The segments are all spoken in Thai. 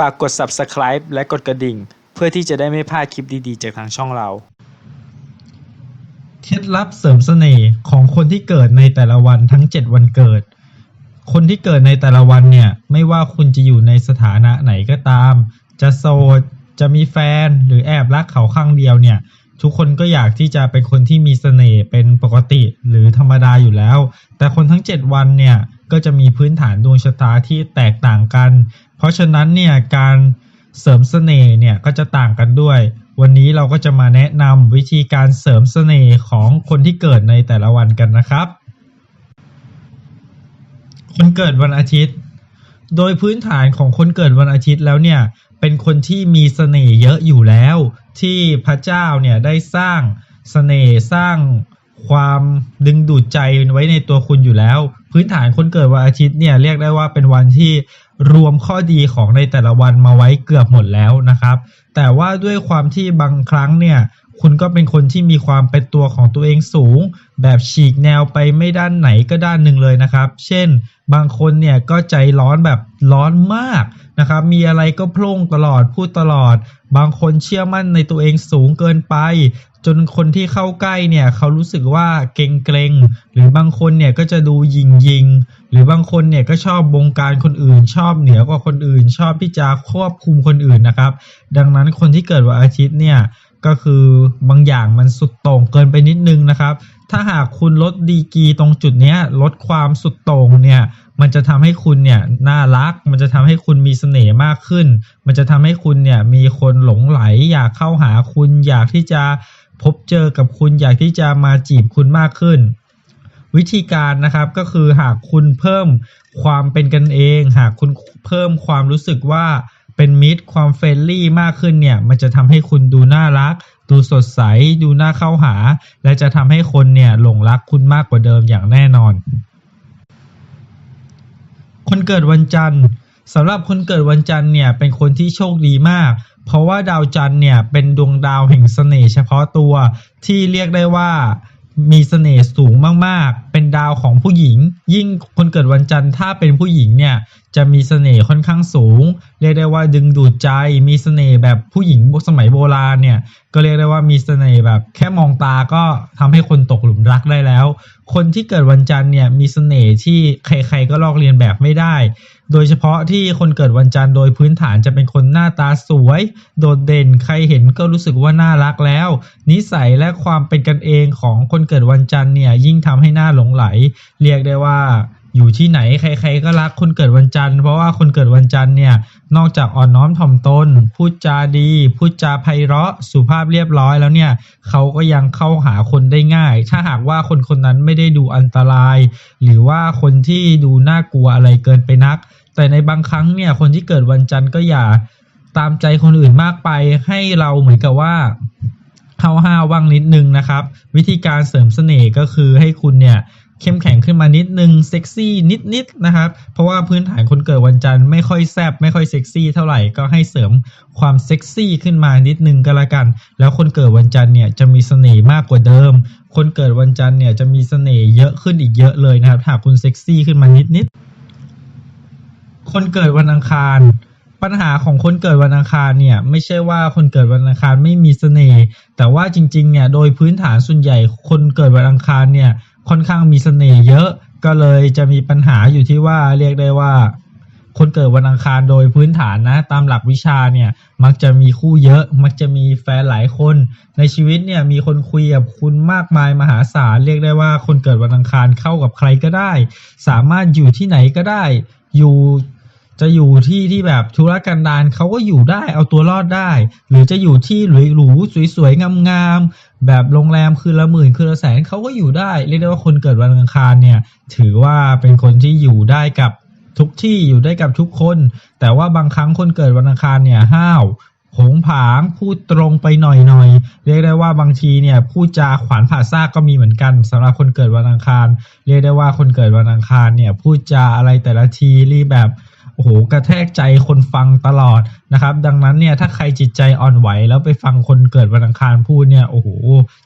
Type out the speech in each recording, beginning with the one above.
ฝากกด subscribe และกดกระดิ่ง เพื่อที่จะได้ไม่พลาดคลิปดีๆ จากทางช่องเรา เคล็ดลับเสริมเสน่ห์ของคนที่เกิดในแต่ละวันทั้ง 7 วันเกิด คนที่เกิดในแต่ละวันเนี่ย ไม่ว่าคุณจะอยู่ในสถานะไหนก็ตาม จะโสด จะมีแฟน หรือแอบรักเขาข้างเดียวเนี่ย ทุกคนก็อยากที่จะเป็นคนที่มีเสน่ห์เป็นปกติหรือธรรมดาอยู่แล้ว แต่คนทั้ง 7 วันเนี่ยก็จะมีพื้นฐานดวงชะตาที่แตกต่างกัน เพราะฉะนั้นเนี่ยการเสริมเสน่ห์เนี่ยก็จะต่างกันด้วย วันนี้เราก็จะมาแนะนำวิธีการเสริมเสน่ห์ของคนที่เกิดในแต่ละวันกันนะครับ คนเกิดวันอาทิตย์ โดยพื้นฐานของคนเกิดวันอาทิตย์แล้วเนี่ยเป็นคนที่มีเสน่ห์เยอะอยู่แล้ว ที่พระเจ้าเนี่ยได้สร้างเสน่ห์สร้างความดึงดูดใจไว้ในตัวคุณอยู่แล้ว พื้นฐานคนเกิดวันอาทิตย์เนี่ยเรียกได้ว่าเป็นวันที่รวมข้อดีของในแต่ละวันมาไว้เกือบหมดแล้วนะครับ แต่ว่าด้วยความที่บางครั้งเนี่ยคุณก็เป็นคนที่มีความเป็นตัวของตัวเองสูง แบบฉีกแนวไปไม่ด้านไหนก็ด้านหนึ่งเลยนะครับ เช่น บางคนเนี่ยก็ใจร้อนแบบร้อนมากนะครับ มีอะไรก็พล่งตลอดพูดตลอด บางคนเชื่อมั่นในตัวเองสูงเกินไป จนคนที่เข้าใกล้เนี่ยเขารู้สึกว่าเกรงเกรงหรือบางคนเนี่ยก็จะดูยิงยิงหรือบางคนเนี่ยก็ชอบบงการคนอื่น ชอบเหนือกว่าคนอื่น ชอบที่จะควบคุมคนอื่นนะครับ ดังนั้นคนที่เกิดวันอาทิตย์เนี่ยก็คือบางอย่างมันสุดโต่งเกินไปนิดนึงนะครับ ถ้าหากคุณลดดีกีตรงจุดนี้ลดความสุดโต่งเนี่ยมันจะทำให้คุณเนี่ยน่ารัก มันจะทำให้คุณมีเสน่ห์มากขึ้น มันจะทำให้คุณเนี่ยมีคนหลงไหล อยากเข้าหาคุณอยากที่จะ พบเจอกับคุณอยากที่จะมาจีบคุณมากขึ้น วิธีการนะครับก็คือหากคุณเพิ่มความเป็นกันเอง หากคุณเพิ่มความรู้สึกว่าเป็นมิตรความเฟรนลี่มากขึ้นเนี่ย มันจะทำให้คุณดูน่ารัก ดูสดใส ดูน่าเข้าหา และจะทำให้คนเนี่ยหลงรักคุณมากกว่าเดิมอย่างแน่นอน คนเกิดวันจันทร์สำหรับคนเกิดวันจันทร์เนี่ยเป็นคนที่โชคดีมาก เพราะว่าดาวจันทร์เนี่ยเป็นดวงดาวแห่งเสน่ห์เฉพาะตัวที่เรียกได้ว่ามีเสน่ห์สูงมากๆ เป็นดาวของผู้หญิง ยิ่งคนเกิดวันจันทร์ถ้าเป็นผู้หญิงเนี่ยจะมีเสน่ห์ค่อนข้างสูง เรียกได้ว่าดึงดูดใจ มีเสน่ห์แบบผู้หญิงสมัยโบราณเนี่ยก็เรียกได้ว่ามีเสน่ห์แบบแค่มองตาก็ทำให้คนตกหลุมรักได้แล้ว คนที่เกิดวันจันทร์เนี่ยมีเสน่ห์ที่ใครๆก็ลอกเลียนแบบไม่ได้ โดยเฉพาะที่คนเกิดวันจันทร์โดยพื้นฐานจะเป็นคนหน้าตาสวย โดดเด่นใครเห็นก็รู้สึกว่าน่ารักแล้ว นิสัยและความเป็นกันเองของคนเกิดวันจันทร์เนี่ยยิ่งทำให้หน้าหลงไหล เรียกได้ว่าอยู่ที่ไหนใครๆก็รักคนเกิดวันจันทร์เพราะว่าคนเกิดวันจันทร์เนี่ยนอกจากอ่อนน้อมถ่อมตนพูดจาดีพูดจาไพเราะสุภาพเรียบร้อยแล้วเนี่ยเขาก็ยังเข้าหาคนได้ง่าย ถ้าหากว่าคนคนนั้นไม่ได้ดูอันตราย หรือว่าคนที่ดูน่ากลัวอะไรเกินไปนัก แต่ในบางครั้งเนี่ยคนที่เกิดวันจันทร์ก็อย่าตามใจคนอื่นมากไปให้เราเหมือนกับว่าห้าวๆว่างนิดนึงนะครับ วิธีการเสริมเสน่ห์ก็คือให้คุณเนี่ยเข้มแข็งขึ้นมานิดนึงเซ็กซี่นิดๆนะครับ เพราะว่าพื้นฐานคนเกิดวันจันทร์ไม่ค่อยแซบไม่ค่อยเซ็กซี่เท่าไหร่ก็ให้เสริมความเซ็กซี่ขึ้นมานิดนึงก็แล้วกัน แล้วคนเกิดวันจันทร์เนี่ยจะมีเสน่ห์มากกว่าเดิม คนเกิดวันจันทร์เนี่ยจะมีเสน่ห์เยอะขึ้นอีกเยอะเลยนะครับหากคุณเซ็กซี่ขึ้นมานิดๆ คนเกิดวันอังคาร ปัญหาของคนเกิดวันอังคารเนี่ย ไม่ใช่ว่าคนเกิดวันอังคารไม่มีเสน่ห์แต่ว่าจริงๆเนี่ยโดยพื้นฐานส่วนใหญ่คนเกิดวันอังคารเนี่ยค่อนข้างมีเสน่ห์เยอะก็เลยจะมีปัญหาอยู่ที่ว่าเรียกได้ว่า คนเกิดวันอังคารโดยพื้นฐานนะ ตามหลักวิชาเนี่ย มักจะมีคู่เยอะ มักจะมีแฟนหลายคน ในชีวิตเนี่ยมีคนคุยกับคุณมากมายมหาศาลเรียกได้ว่า คนเกิดวันอังคารเข้ากับใครก็ได้ สามารถอยู่ที่ไหนก็ได้ อยู่ จะอยู่ที่ที่แบบธุรกันดารเขาก็อยู่ได้เอาตัวรอดได้ หรือจะอยู่ที่หรูๆสวยๆงามๆแบบโรงแรมคืนละหมื่นคืนละแสนเขาก็อยู่ได้เรียกได้ว่าคนเกิดวันอังคารเนี่ย ถือว่าเป็นคนที่อยู่ได้กับทุกที่อยู่ได้กับทุกคน แต่ว่าบางครั้งคนเกิดวันอังคารเนี่ยห้าวโผงผางพูดตรงไปหน่อยๆเรียกได้ว่าบางทีเนี่ยพูดจาขวานผ่าซากก็มีเหมือนกันสำหรับคนเกิดวันอังคาร เรียกได้ว่าคนเกิดวันอังคารเนี่ยพูดจาอะไรแต่ละทีรีแบบ โอ้โหกระแทกใจคนฟังตลอดนะครับ ดังนั้นเนี่ยถ้าใครจิตใจอ่อนไหว แล้วไปฟังคนเกิดวันอังคารพูดเนี่ยโอ้โห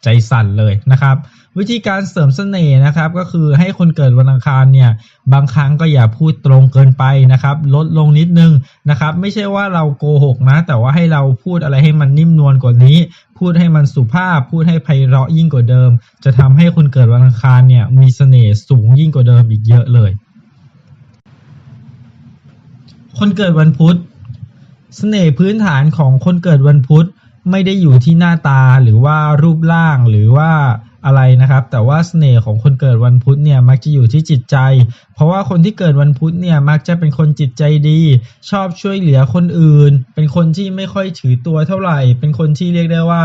ใจสั่นเลยนะครับ วิธีการเสริมเสน่ห์นะครับ ก็คือให้คนเกิดวันอังคารเนี่ยบางครั้งก็อย่าพูดตรงเกินไปนะครับ ลดลงนิดนึงนะครับ ไม่ใช่ว่าเราโกหกนะ แต่ว่าให้เราพูดอะไรให้มันนิ่มนวลกว่านี้ พูดให้มันสุภาพ พูดให้ไพเราะยิ่งกว่าเดิม จะทำให้คนเกิดวันอังคารเนี่ยมีเสน่ห์สูงยิ่งกว่าเดิมอีกเยอะเลย คนเกิดวันพุธ เสน่ห์พื้นฐานของคนเกิดวันพุธไม่ได้อยู่ที่หน้าตาหรือว่ารูปร่างหรือว่าอะไรนะครับ แต่ว่าเสน่ห์ของคนเกิดวันพุธเนี่ยมักจะอยู่ที่จิตใจ เพราะว่าคนที่เกิดวันพุธเนี่ยมักจะเป็นคนจิตใจดี ชอบช่วยเหลือคนอื่น เป็นคนที่ไม่ค่อยถือตัวเท่าไหร่ เป็นคนที่เรียกได้ว่า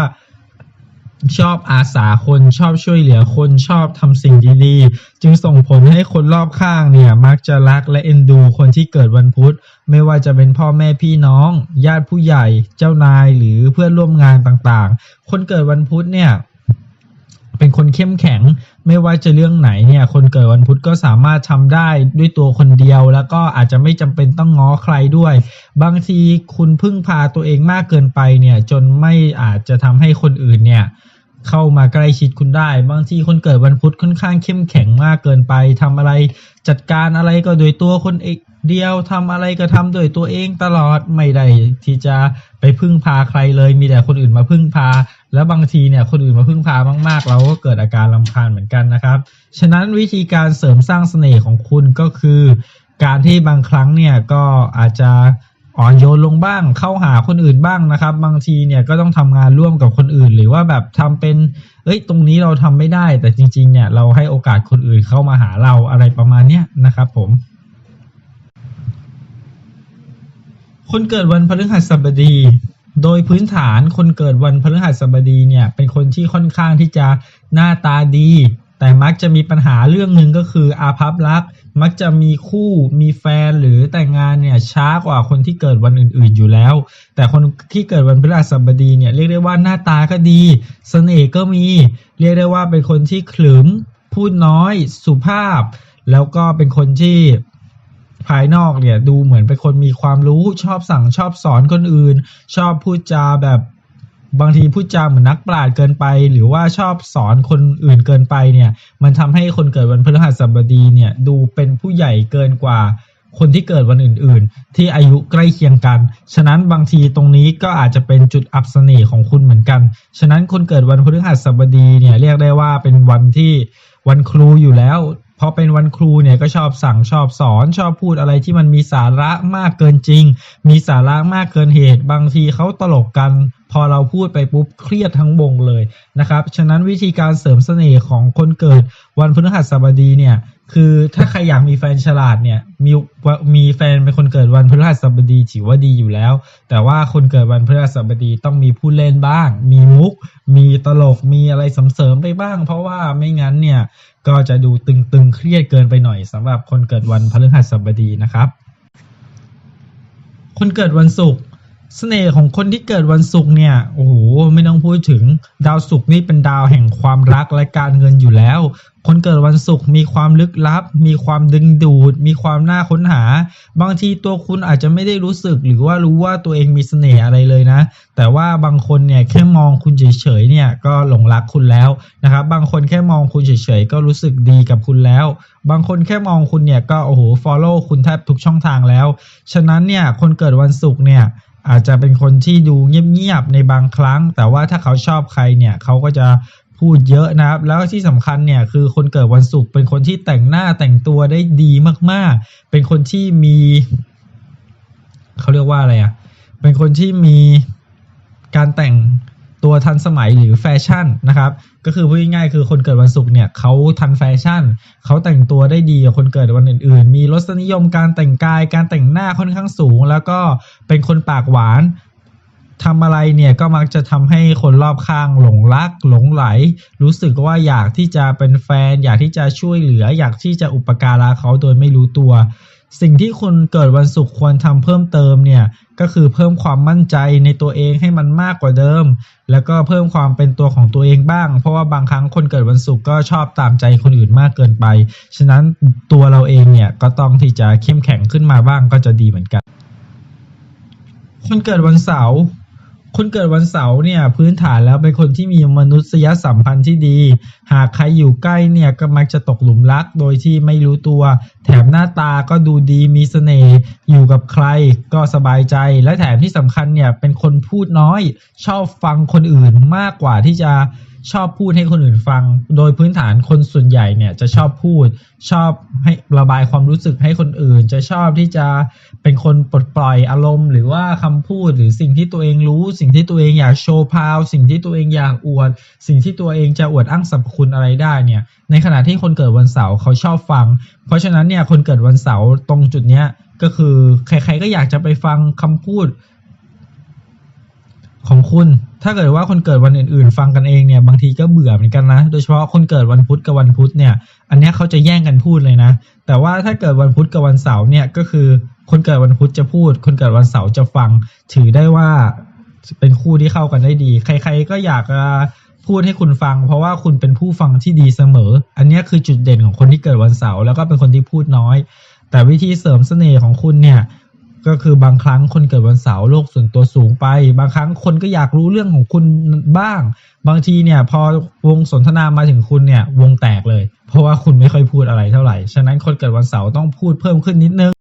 ชอบอาสาคนชอบช่วยเหลือคนชอบทำสิ่งดีๆ จึงส่งผลให้คนรอบข้างเนี่ยมักจะรักและเอ็นดูคนที่เกิดวันพุธ ไม่ว่าจะเป็นพ่อแม่พี่น้อง ญาติผู้ใหญ่ เจ้านายหรือเพื่อนร่วมงานต่างๆ คนเกิดวันพุธเนี่ย เป็นคนเข้มแข็ง ไม่ว่าจะเรื่องไหนเนี่ย คนเกิดวันพุธก็สามารถทำได้ด้วยตัวคนเดียว แล้วก็อาจจะไม่จำเป็นต้องง้อใครด้วย บางทีคุณพึ่งพาตัวเองมากเกินไปเนี่ย จนไม่อาจจะทำให้คนอื่นเนี่ยเข้ามาใกล้ชิดคุณได้ บางทีคนเกิดวันพุธค่อนข้างเข้มแข็งมากเกินไปทำอะไรจัดการอะไรก็โดยตัวคนเองเดียวทำอะไรก็ทำโดยตัวเองตลอดไม่ได้ที่จะไปพึ่งพาใครเลย มีแต่คนอื่นมาพึ่งพา แล้วบางทีเนี่ยคนอื่นมาพึ่งพามากๆ เราก็เกิดอาการลำคาญเหมือนกันนะครับ ฉะนั้นวิธีการเสริมสร้างเสน่ห์ของคุณก็คือ การที่บางครั้งเนี่ยก็อาจจะอ่อนโยนลงบ้างเข้าหาคนอื่นบ้างนะครับ บางทีเนี่ยก็ต้องทำงานร่วมกับคนอื่น หรือว่าแบบทำเป็นเอ้ยตรงนี้เราทำไม่ได้ แต่จริง ๆ เนี่ยเราให้โอกาสคนอื่นเข้ามาหาเราอะไรประมาณเนี้ยนะครับ ผม คนเกิดวันพฤหัสบดี โดยพื้นฐานคนเกิดวันพฤหัสบดีเนี่ยเป็นคนที่ค่อนข้างที่จะหน้าตาดี แต่มักจะมีปัญหาเรื่องหนึ่งก็คืออาภัพรัก มักจะมีคู่มีแฟนหรือแต่งงานเนี่ยช้ากว่าคนที่เกิดวันอื่น ๆอยู่แล้ว แต่คนที่เกิดวันพฤหัสบดีเนี่ยเรียกได้ว่าหน้าตาก็ดีเสน่ห์ก็มี เรียกได้ว่าเป็นคนที่ขรึมพูดน้อยสุภาพ แล้วก็เป็นคนที่ ภายนอกเนี่ยดูเหมือนเป็นคนมีความรู้ชอบสั่งชอบสอนคนอื่น ชอบพูดจาแบบบางทีพูดจาเหมือนนักปราชญ์เกินไป หรือว่าชอบสอนคนอื่นเกินไปเนี่ย มันทำให้คนเกิดวันพฤหัสบดีเนี่ยดูเป็นผู้ใหญ่เกินกว่าคนที่เกิดวันอื่น ๆ ที่อายุใกล้เคียงกัน ฉะนั้นบางทีตรงนี้ก็อาจจะเป็นจุดอับเสน่ห์ของคุณเหมือนกัน ฉะนั้นคนเกิดวันพฤหัสบดีเนี่ยเรียกได้ว่าเป็นวันที่วันครูอยู่แล้ว พอเป็นวันครูเนี่ยก็ชอบสั่งชอบสอน ชอบพูดอะไรที่มันมีสาระมากเกินจริง มีสาระมากเกินเหตุ บางทีเขาตลกกัน พอเราพูดไปปุ๊บเครียดทั้งวงเลยนะครับ ฉะนั้นวิธีการเสริมเสน่ห์ของคนเกิดวันพฤหัสบดีเนี่ย คือถ้าใครอยากมีแฟนฉลาดเนี่ย มีมีแฟนเป็นคนเกิดวันพฤหัสบดีถือว่าดีอยู่แล้ว แต่ว่าคนเกิดวันพฤหัสบดีต้องมีผู้เล่นบ้าง มีมุก มีตลกมีอะไรเสริมๆไปบ้าง เพราะว่าไม่งั้นเนี่ยก็จะดูตึงๆเครียดเกินไปหน่อยสำหรับคนเกิดวันพฤหัสบดีนะครับ คนเกิดวันศุกร์เสน่ห์ของคนที่เกิดวันศุกร์เนี่ย โอ้โห ไม่ต้องพูดถึง ดาวศุกร์นี่เป็นดาวแห่งความรักและการเงินอยู่แล้ว คนเกิดวันศุกร์มีความลึกลับ มีความดึงดูด มีความน่าค้นหา บางทีตัวคุณอาจจะไม่ได้รู้สึกหรือว่ารู้ว่าตัวเองมีเสน่ห์อะไรเลยนะ แต่ว่าบางคนเนี่ยแค่มองคุณเฉยๆเนี่ยก็หลงรักคุณแล้วนะครับ บางคนแค่มองคุณเฉยๆก็รู้สึกดีกับคุณแล้ว บางคนแค่มองคุณเนี่ยก็โอ้โห follow คุณแทบทุกช่องทางแล้ว ฉะนั้นเนี่ยคนเกิดวันศุกร์เนี่ยอาจจะเป็นคนที่ดูเงียบๆในบางครั้ง แต่ว่าถ้าเขาชอบใครเนี่ยเขาก็จะ พูดเยอะนะครับ แล้วที่สำคัญเนี่ยคือคนเกิดวันศุกร์เป็นคนที่แต่งหน้าแต่งตัวได้ดีมากๆ เป็นคนที่มีเขาเรียกว่าอะไรอะ เป็นคนที่มีการแต่งตัวทันสมัยหรือแฟชั่นนะครับ ก็คือพูดง่ายๆคือคนเกิดวันศุกร์เนี่ยเขาทันแฟชั่นเขาแต่งตัวได้ดีกว่าคนเกิดวันอื่นๆ มีรสนิยมการแต่งกายการแต่งหน้าค่อนข้างสูง แล้วก็เป็นคนปากหวาน ทำอะไรเนี่ยก็มักจะทำให้คนรอบข้างหลงรักหลงไหล รู้สึกว่าอยากที่จะเป็นแฟน อยากที่จะช่วยเหลือ อยากที่จะอุปการะเขาโดยไม่รู้ตัว สิ่งที่คุณเกิดวันศุกร์ควรทำเพิ่มเติมเนี่ยก็คือเพิ่มความมั่นใจในตัวเองให้มันมากกว่าเดิม แล้วก็เพิ่มความเป็นตัวของตัวเองบ้าง เพราะว่าบางครั้งคนเกิดวันศุกร์ก็ชอบตามใจคนอื่นมากเกินไป ฉะนั้นตัวเราเองเนี่ยก็ต้องที่จะเข้มแข็งขึ้นมาบ้างก็จะดีเหมือนกัน คนเกิดวันเสาร์ คนเกิดวันเสาร์เนี่ยพื้นฐานแล้วเป็นคนที่มีมนุษยสัมพันธ์ที่ดี หากใครอยู่ใกล้เนี่ยก็มักจะตกหลุมรัก โดยที่ไม่รู้ตัว แถมหน้าตาก็ดูดีมีเสน่ห์อยู่กับใครก็สบายใจ และแถมที่สำคัญเนี่ยเป็นคนพูดน้อย ชอบฟังคนอื่นมากกว่าที่จะ ชอบพูดให้คนอื่นฟัง โดยพื้นฐานคนส่วนใหญ่เนี่ยจะชอบพูด ชอบให้ระบายความรู้สึกให้คนอื่น จะชอบที่จะเป็นคนปลดปล่อยอารมณ์ หรือว่าคำพูดหรือสิ่งที่ตัวเองรู้ สิ่งที่ตัวเองอยากโชว์พาว สิ่งที่ตัวเองอยากอวด สิ่งที่ตัวเองจะอวดอ้างสรรพคุณอะไรได้เนี่ยในขณะที่คนเกิดวันเสาร์เขาชอบฟัง เพราะฉะนั้นเนี่ยคนเกิดวันเสาร์ตรงจุดเนี้ยก็คือใครๆก็อยากจะไปฟังคำพูด ของคุณ ถ้าเกิดว่าคนเกิดวันอื่นๆ ฟังกันเองเนี่ยบางทีก็เบื่อเหมือนกันนะ โดยเฉพาะคนเกิดวันพุธกับวันพุธเนี่ย อันนี้เขาจะแย่งกันพูดเลยนะ แต่ว่าถ้าเกิดวันพุธกับวันเสาร์เนี่ยก็คือคนเกิดวันพุธจะพูด คนเกิดวันเสาร์จะฟัง ถือได้ว่าเป็นคู่ที่เข้ากันได้ดี ใคร ๆ ก็อยากจะพูดให้คุณฟัง เพราะว่าคุณเป็นผู้ฟังที่ดีเสมอ อันนี้คือจุดเด่นของคนที่เกิดวันเสาร์แล้วก็เป็นคนที่พูดน้อย แต่วิธีเสริมเสน่ห์ของคุณเนี่ย ก็คือบางครั้งคนเกิดวันเสาร์โลกส่วนตัวสูงไป บางครั้งคนก็อยากรู้เรื่องของคุณบ้าง บางทีเนี่ยพอวงสนทนามาถึงคุณเนี่ยวงแตกเลย เพราะว่าคุณไม่ค่อยพูดอะไรเท่าไหร่ ฉะนั้นคนเกิดวันเสาร์ต้องพูดเพิ่มขึ้นนิดนึง